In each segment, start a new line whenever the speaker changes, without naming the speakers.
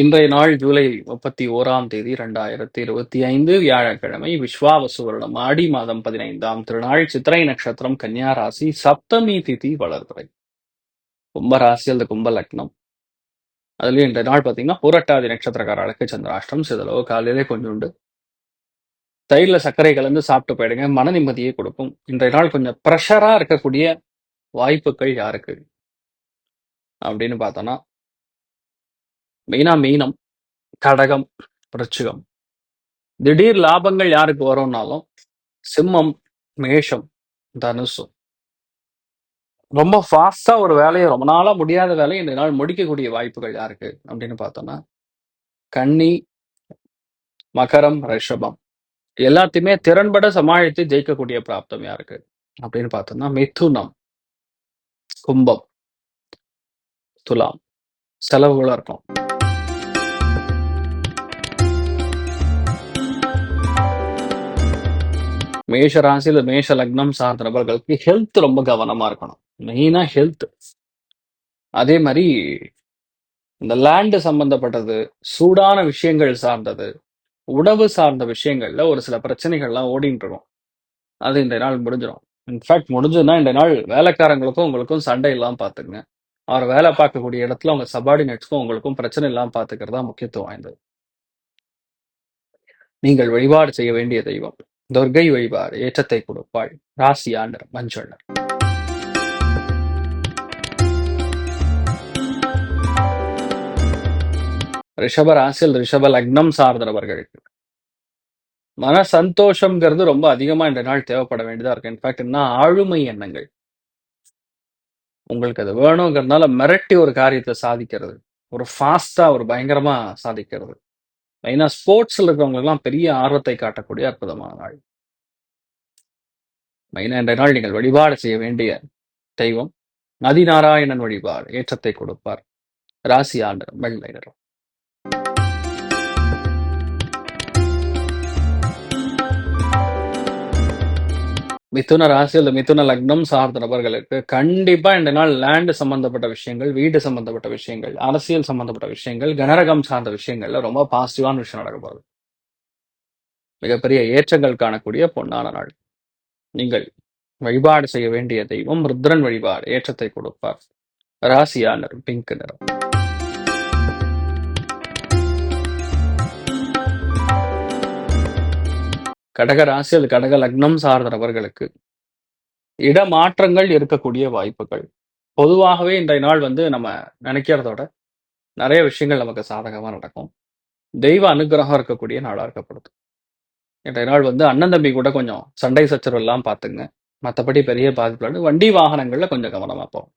இன்றைய நாள் ஜூலை முப்பத்தி ஓராம் தேதி ரெண்டாயிரத்தி இருபத்தி ஐந்து வியாழக்கிழமை விஸ்வாவசு வருடம் ஆடி மாதம் பதினைந்தாம் திருநாள் சித்திரை நட்சத்திரம் கன்னியா ராசி சப்தமி திதி வளர்பிறை கும்பராசி அந்த அல்லது கும்ப லக்னம். அதுலயும் இன்றைய நாள் பார்த்தீங்கன்னா புரட்டாதி நட்சத்திரக்காரர்களுக்கு சந்திராஷ்டம் சிதலோ காலையிலே கொஞ்சோண்டு. தயிரில் சர்க்கரை கலந்து சாப்பிட்டு போயிடுங்க மன நிம்மதியை கொடுக்கும். இன்றைய நாள் கொஞ்சம் ப்ரெஷராக இருக்கக்கூடிய வாய்ப்புகள் யாருக்கு? அப்படின்னு பார்த்தோம்னா மெயினா மீனம் கடகம் விருச்சிகம் திடீர் லாபங்கள் யாருக்கு வரும்னாலும் சிம்மம் மேஷம் தனுசு. ரொம்ப ஃபாஸ்டா ஒரு வேலையை ரொம்ப நாளா முடியாத வேலையை இந்த நாள் முடிக்கக்கூடிய வாய்ப்புகள் யாருக்கு அப்படின்னு பார்த்தோம்னா கன்னி மகரம் ரிஷபம். எல்லாத்தையுமே திறன்பட சமாளித்து ஜெயிக்கக்கூடிய பிராப்தம் யாருக்கு அப்படின்னு பார்த்தோம்னா மிதுனம் கும்பம் துலாம். செலவுகளா இருக்கும். மேஷ ராசியில மேஷ லக்னம் சார்ந்த நபர்களுக்கு ஹெல்த் ரொம்ப கவனமா இருக்கணும். மெயினா ஹெல்த் அதே மாதிரி இந்த லேண்டு சம்பந்தப்பட்டது சூடான விஷயங்கள் சார்ந்தது உணவு சார்ந்த விஷயங்கள்ல ஒரு சில பிரச்சனைகள்லாம் ஓடிட்டு இருக்கும். அது இந்த நாள் முடிஞ்சிடும் இன்ஃபேக்ட் முடிஞ்சதுன்னா இந்த நாள் வேலைக்காரங்களுக்கும் உங்களுக்கும் சண்டை இல்லாமல் பார்த்துக்குங்க. அவர் வேலை பார்க்கக்கூடிய இடத்துல உங்க சபார்டினேட்ஸ்க்கும் உங்களுக்கும் பிரச்சனை இல்லாமல் பாத்துக்கிறது தான் முக்கியத்துவம் வாய்ந்தது. நீங்கள் வழிபாடு செய்ய வேண்டிய தெய்வம். துர்கை வழிபாடு ஏற்றத்தை கொடுப்பாள் ராசியாண்டர் மஞ்சள் ரிஷப ராசியில் ரிஷப லக்னம் சார்ந்தவர்களுக்கு மன சந்தோஷம்ங்கிறது ரொம்ப அதிகமா இந்த நாள் தேவைப்பட வேண்டியதா இருக்கு. இன்ஃபேக்ட் என்ன ஆளுமை எண்ணங்கள். உங்களுக்கு அது வேணுங்கிறதுனால மிரட்டி ஒரு காரியத்தை சாதிக்கிறது. ஒரு ஃபாஸ்டா ஒரு பயங்கரமா சாதிக்கிறது. ஏன்னா ஸ்போர்ட்ஸில் இருக்கிறவங்க எல்லாம் பெரிய ஆர்வத்தை காட்டக்கூடிய அற்புதமான நாள். மெயினா இந்த நாள் நீங்கள் வழிபாடு செய்ய வேண்டிய தெய்வம். நதிநாராயணன் வழிபாடு ஏற்றத்தை கொடுப்பார். ராசி ஆண்டர் வெள்ளை நிறம் மிதுன ராசி அல்லது மிதுன லக்னம் சார்ந்த நபர்களுக்கு கண்டிப்பா இந்த நாள் லேண்ட் சம்பந்தப்பட்ட விஷயங்கள் வீடு சம்பந்தப்பட்ட விஷயங்கள் அரசியல் சம்பந்தப்பட்ட விஷயங்கள் கனரகம் சார்ந்த விஷயங்கள்ல ரொம்ப பாசிட்டிவான விஷயம் நடக்க போகுது. மிகப்பெரிய ஏற்றங்கள் காணக்கூடிய பொன்னான நாள். நீங்கள் வழிபாடு செய்ய வேண்டிய தெய்வம் ருத்ரன் வழிபாடு ஏற்றத்தை கொடுப்பார். ராசியா நிறம் பிங்க் நிறம். கடக ராசி அல்லது கடக லக்னம் சார்ந்த நபர்களுக்கு இடமாற்றங்கள் இருக்கக்கூடிய வாய்ப்புகள். பொதுவாகவே இன்றைய நாள் வந்து நம்ம நினைக்கிறதோட நிறைய விஷயங்கள் நமக்கு சாதகமா நடக்கும். தெய்வ அனுகிரகம் இருக்கக்கூடிய நாளாக இருக்கப்படுது. இன்றைய நாள் வந்து அண்ணன் தம்பி கூட கொஞ்சம் சண்டை சச்சரவு எல்லாம் பார்த்துங்க. மற்றபடி பெரிய பாதிப்பு வண்டி வாகனங்களில் கொஞ்சம் கவனமாக போகும்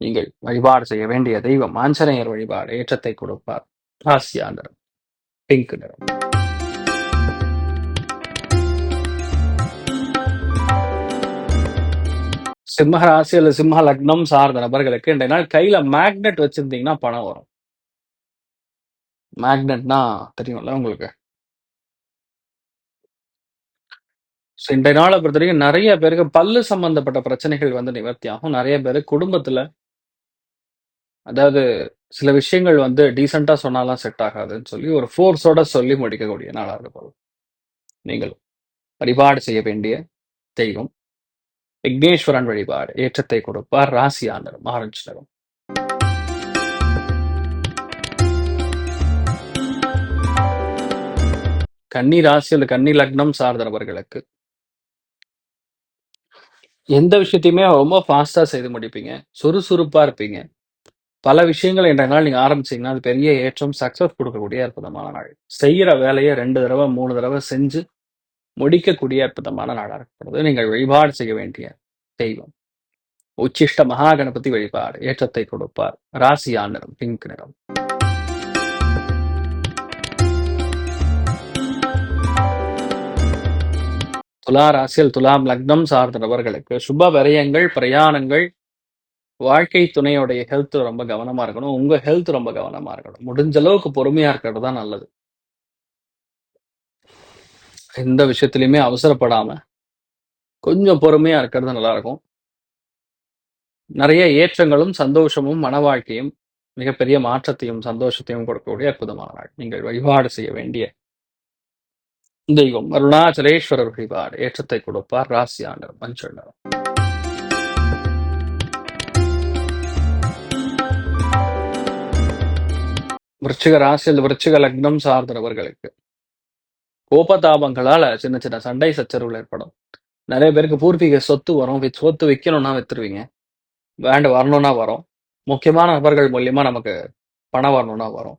நீங்கள் வழிபாடு செய்ய வேண்டிய தெய்வம் ஆஞ்சநேயர் வழிபாடு ஏற்றத்தை கொடுப்பார். ராசியா நிறம் பிங்க் நிறம். சிம்ம ராசி அல்லது சிம்ம லக்னம் சார்ந்த நபர்களுக்கு இன்றைய நாள் கையில மேக்னெட் வச்சிருந்தீங்கன்னா பணம் வரும். மேக்னெட்னா தெரியும்ல உங்களுக்கு? ஸோ இன்றைய நாளை பொறுத்த வரைக்கும் நிறைய பேருக்கு பல்லு சம்பந்தப்பட்ட பிரச்சனைகள் வந்து நிவர்த்தி ஆகும். நிறைய பேர் குடும்பத்துல அதாவது சில விஷயங்கள் வந்து டீசெண்டா சொன்னாலாம் செட் ஆகாதுன்னு சொல்லி ஒரு ஃபோர்ஸோட சொல்லி முடிக்கக்கூடிய நாளாக இருக்கும். நீங்கள் வழிபாடு செய்ய வேண்டிய தெய்வம். விக்னேஸ்வரன் வழிபாடு ஏற்றத்தை கொடுப்பார் ராசி ஆண்டரும் ஆரஞ்சு நிறம் கன்னி ராசி அல்லது கன்னி லக்னம் சார்ந்த நபர்களுக்கு எந்த விஷயத்தையுமே ரொம்ப ஃபாஸ்டா செய்து முடிப்பீங்க. சுறுசுறுப்பா இருப்பீங்க. பல விஷயங்கள் என்ற நாள் நீங்க ஆரம்பிச்சீங்கன்னா அது பெரிய ஏற்றம் சக்சஸ் கொடுக்கக்கூடிய அற்புதமான நாள். செய்யற வேலையை ரெண்டு தடவை மூணு தடவை செஞ்சு முடிக்கக்கூடிய அற்புதமான நாடாக இருக்கிறது. நீங்கள் வழிபாடு செய்ய வேண்டிய தெய்வம். உச்சிஷ்ட மகா கணபதி வழிபாடு ஏற்றத்தை கொடுப்பார். ராசியா நிறம் பிங்க் நிறம். துலா ராசியில் துலாம் லக்னம் சார்ந்த நபர்களுக்கு சுப விரயங்கள் பிரயாணங்கள் வாழ்க்கை துணையோடைய ஹெல்த் ரொம்ப கவனமா இருக்கணும். உங்க ஹெல்த் ரொம்ப கவனமா இருக்கணும். முடிஞ்ச அளவுக்கு பொறுமையா இருக்கிறது தான் நல்லது. எந்த விஷயத்திலயுமே அவசரப்படாம கொஞ்சம் பொறுமையா இருக்கிறது நல்லா இருக்கும் நிறைய ஏற்றங்களும் சந்தோஷமும் மன வாழ்க்கையும் மிகப்பெரிய மாற்றத்தையும் சந்தோஷத்தையும் கொடுக்கக்கூடிய அற்புதமான நாள். நீங்கள் வழிபாடு செய்ய வேண்டிய தெய்வம். அருணாச்சலேஸ்வரர் வழிபாடு. ஏற்றத்தை கொடுப்பார் ராசியாண்டர் மஞ்சள் நிறம் விருச்சிக ராசியில் விருச்சிக லக்னம் சார்ந்தவர்களுக்கு கோபதாபங்களால சின்ன சின்ன சண்டை சச்சரவுகள் ஏற்படும். நிறைய பேருக்கு பூர்வீக சொத்து வரும். சொத்து விற்கணும்னா வித்துருவீங்க. வேண்டு வரணும்னா வரும். முக்கியமான நபர்கள் மூலியமா நமக்கு பணம் வரணும்னா வரும்.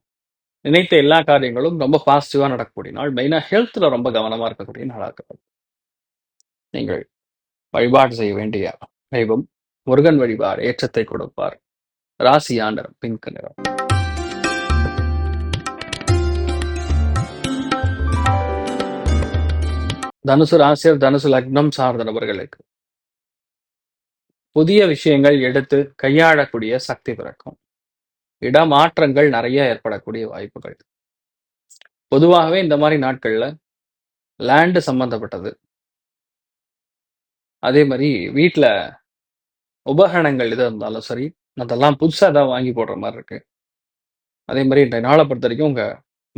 நினைத்த எல்லா காரியங்களும் ரொம்ப பாசிட்டிவா நடக்கக்கூடிய நாள். மெயினா ஹெல்த்ல ரொம்ப கவனமா இருக்கக்கூடிய நாளாக இருக்கும் நீங்கள் வழிபாடு செய்ய வேண்டிய தெய்வம் முருகன் வழிபாடு ஏற்றத்தை கொடுப்பார். ராசி ஆண்டர் பிங்க் நிறம். தனுசு ராசியர் தனுசு லக்னம் சார்ந்த நபர்களுக்கு. புதிய விஷயங்கள் எடுத்து கையாளக்கூடிய சக்தி பிறக்கும். இடமாற்றங்கள் நிறைய ஏற்படக்கூடிய வாய்ப்புகள். பொதுவாகவே இந்த மாதிரி நாட்கள்ல லேண்டு சம்பந்தப்பட்டது. அதே மாதிரி வீட்டில் உபகரணங்கள் எது இருந்தாலும் சரி அதெல்லாம் புதுசாக ஏதாவது வாங்கி போடுற மாதிரி இருக்கு. அதே மாதிரி இந்த நாளை பொறுத்த வரைக்கும் உங்க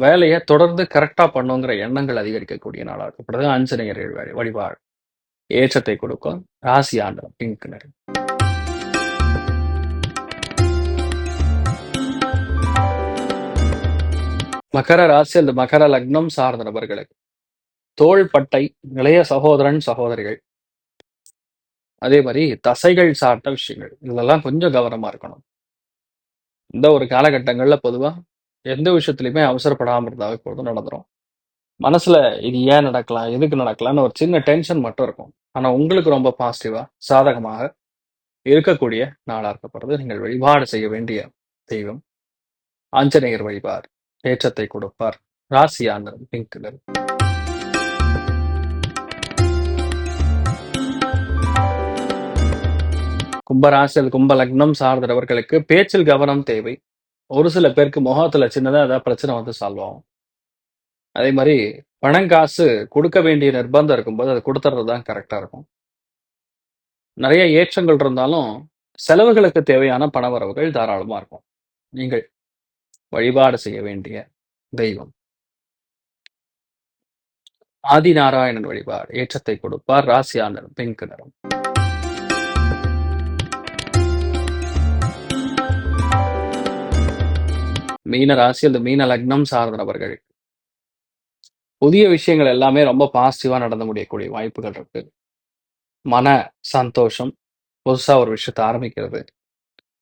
வேலையை தொடர்ந்து கரெக்டா பண்ணுங்கிற எண்ணங்கள் அதிகரிக்கக்கூடிய நாளா இருக்கும். இப்படிதான் ஆஞ்சநேயர் வழிபாடு. ஏற்றத்தை கொடுக்கும். ராசி ஆண்டு பிங்க் நிறம் மகர ராசி அல்லது மகர லக்னம் சார்ந்த நபர்களுக்கு தோள்பட்டை இளைய சகோதரன் சகோதரிகள் அதே மாதிரி தசைகள் சார்ந்த விஷயங்கள். இதெல்லாம் கொஞ்சம் கவனமா இருக்கணும். இந்த ஒரு காலகட்டங்கள்ல பொதுவா எந்த விஷயத்துலையுமே அவசரப்படாம இருந்தாவே போதும் நடந்துரும். மனசுல இது ஏன் நடக்கலாம் எதுக்கு நடக்கலாம்னு ஒரு சின்ன டென்ஷன் மட்டும் இருக்கும். ஆனா உங்களுக்கு ரொம்ப பாசிட்டிவா சாதகமாக இருக்கக்கூடிய நாளா இருக்கப்படுறது நீங்கள் வழிபாடு செய்ய வேண்டிய தெய்வம். ஆஞ்சநேயர் வழிபார் ஏற்றத்தை கொடுப்பார் ராசியான பிங்க் நிறம். கும்பராசியில் கும்ப லக்னம் சார்ந்தவர்களுக்கு பேச்சில் கவனம் தேவை. ஒரு சில பேருக்கு முகத்துல சின்னதா ஏதாவது பிரச்சனை வந்து சால்வ் ஆகும். அதே மாதிரி பணம் காசு கொடுக்க வேண்டிய நிர்பந்தம் இருக்கும்போது அதை கொடுத்துறது தான் கரெக்டா இருக்கும். நிறைய ஏற்றங்கள் இருந்தாலும் செலவுகளுக்கு தேவையான பண வரவுகள் தாராளமா இருக்கும். நீங்கள் வழிபாடு செய்ய வேண்டிய தெய்வம். ஆதிநாராயணன் வழிபாடு ஏற்றத்தை கொடுப்பார் ராசியானர் பிங்க் நிறம். மீன ராசி அல்லது மீன லக்னம் சார்ந்த நபர்கள். புதிய விஷயங்கள் எல்லாமே ரொம்ப பாசிட்டிவா நடந்து முடியக்கூடிய வாய்ப்புகள் இருக்கு. மன சந்தோஷம் புதுசா ஒரு விஷயத்த ஆரம்பிக்கிறது.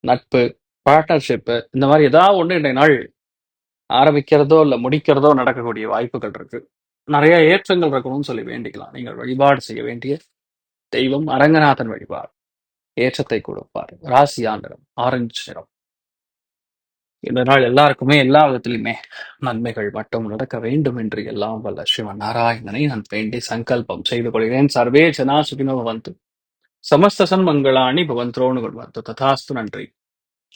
நட்பு பார்ட்னர்ஷிப்பு இந்த மாதிரி ஏதாவது ஒன்று இன்றைய நாள் ஆரம்பிக்கிறதோ இல்லை முடிக்கிறதோ நடக்கக்கூடிய வாய்ப்புகள் இருக்கு. நிறைய ஏற்றங்கள் இருக்கணும்னு சொல்லி வேண்டிக்கலாம். நீங்கள் வழிபாடு செய்ய வேண்டிய தெய்வம் அரங்கநாதன் வழிபாடு. ஏற்றத்தை கொடுப்பார். ராசி ஆண்டரம் ஆரஞ்சு நிறம். இந்த நாள் எல்லாருக்குமே எல்லா விதத்திலுமே நன்மைகள் மட்டும் நடக்க வேண்டும் என்று எல்லாம் வல்ல சிவன் நாராயணனை நான் வேண்டி சங்கல்பம் செய்து கொள்கிறேன். சர்வே ஜனா சுகினோ வந்து சமஸ்த சன்மங்களாணி பவந்தோனு வந்து. ததாஸ்து நன்றி.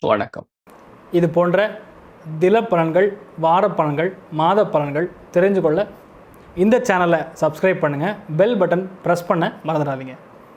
வணக்கம்.
இது போன்ற தில பலன்கள் வார பலன்கள் மாத பலன்கள் தெரிஞ்சு கொள்ள இந்த சேனலை சப்ஸ்கிரைப் பண்ணுங்கள் பெல் பட்டன் ப்ரெஸ் பண்ண மறந்துடாதீங்க.